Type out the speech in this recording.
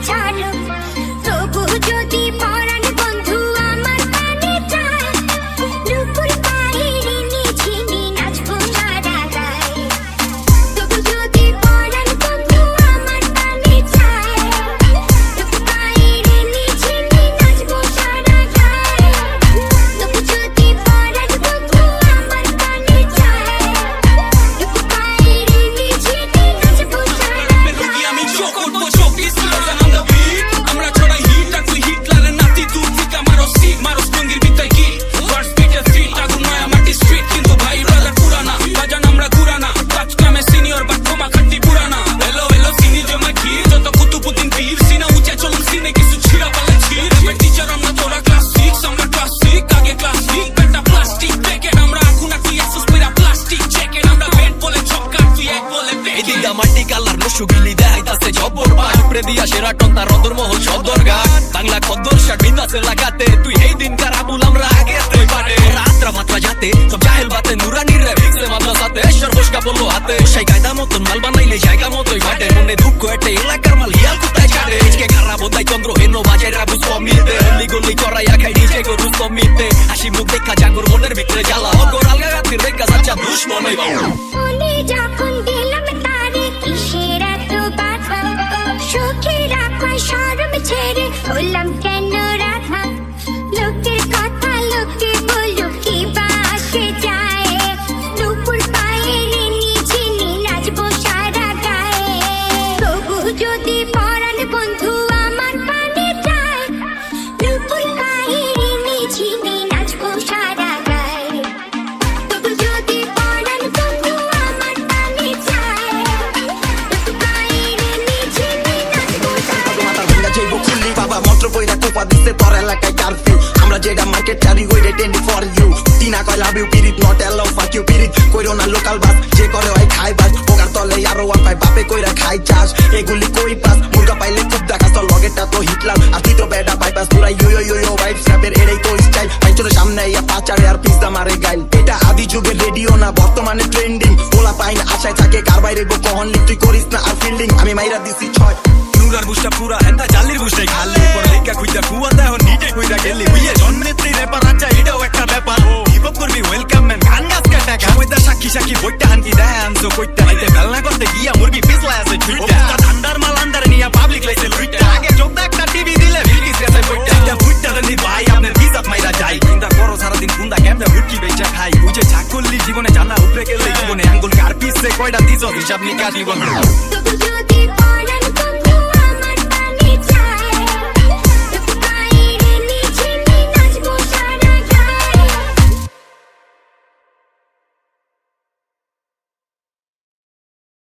जानू সুগিলি দেখাইতাছে দিয়া সেরা রদর মহল সদর গান বাংলা খদ্দর লাগাতে তুই এই দিন কার আবুল আমরা আগে তুই পাটে রাত্রা মাত্রা যাতে সব জাহেল বাতে নুরানির রে ভিক্সে হাতে। সেই গায়দা মতন মাল বানাইলে জায়গা মতোই বাটে মনে দুঃখ এটে, এলাকার মাল হিয়াল কোথায় ছাড়ে? চন্দ্র, হেন বাজায় রাবু সমিতে গলি চড়াইয়া খাই নিজে গরু সমিতে মুখ দেখা জাগর মনের ভিতরে জ্বালা। অগর আলগা সাচ্চা বাবু সুখে রাখা শরম ছেড়ে হলাম কেন দিছে তোর এলাকায় কারফিউ আমরা যেটা মার্কেট চারি হইরে টেন্ডি ফর ইউ টিনা কয় লাভ ইউ পিরিত নট এলাও ফাক ইউ পিরিত কইরো না লোকাল বাস যে করে হয় খাই বাস ওগার তলে আরও ওয়ান পাই বাপে কইরা খাই চাষ। এগুলি কই পাস? মুরগা পাইলে খুব দেখাস, তোর লগেরটা তো হিটলাম আর তুই তো বেডা বাইপাস পুরা ইউ ইউ ইউ ভাইব স্যাপের এটাই তো স্টাইল পাইছোর সামনে ইয়া পাচারে আর পিজ্জা মারে গাইল। এটা আদি যুগের রেডিও না, বর্তমানে ট্রেন্ডিং পোলা পাইন, আশায় থাকে কার বাইরে গো কহন লিখ তুই করিস না, আর ফিল্ডিং আমি মাইরা দিছি ছয়। নুরার বুঝটা পুরা হেন্দা জালির বুঝটাই খালি। পর লেখা খুঁজা কুয়া দেহ নিটে কইরা গেলি। বুঝে জন্মেত্রী রেপার আচ্ছা এটাও একটা ব্যাপার। হিপ হপ করবি ওয়েলকাম ম্যান গান গাছ কাটা কামইদা সাক্ষী সাক্ষী বইটা হানকি ড্যান্স ও কইতা লাইতে বেলনা করতে গিয়া মুরগি পিছলা আছে ছুইটা। ঠান্ডার মাল আন্ডার নিয়া পাবলিক লাইছে লুইটা। আগে চোখ একটা টিভি দিলে ভিলকিস গেছে কইটা। এটা ফুইটা নি ভাই আপনার ভিজাত মাইরা যাই। চিন্তা করো সারাদিন কুন্দা কেমনে হুটকি বেচা খাই। বুঝে চাকুল্লি জীবনে জানা উপরে গেলে জীবনে আঙ্গুল কার পিছে কয়টা দিছ হিসাব নিকাশ জীবন।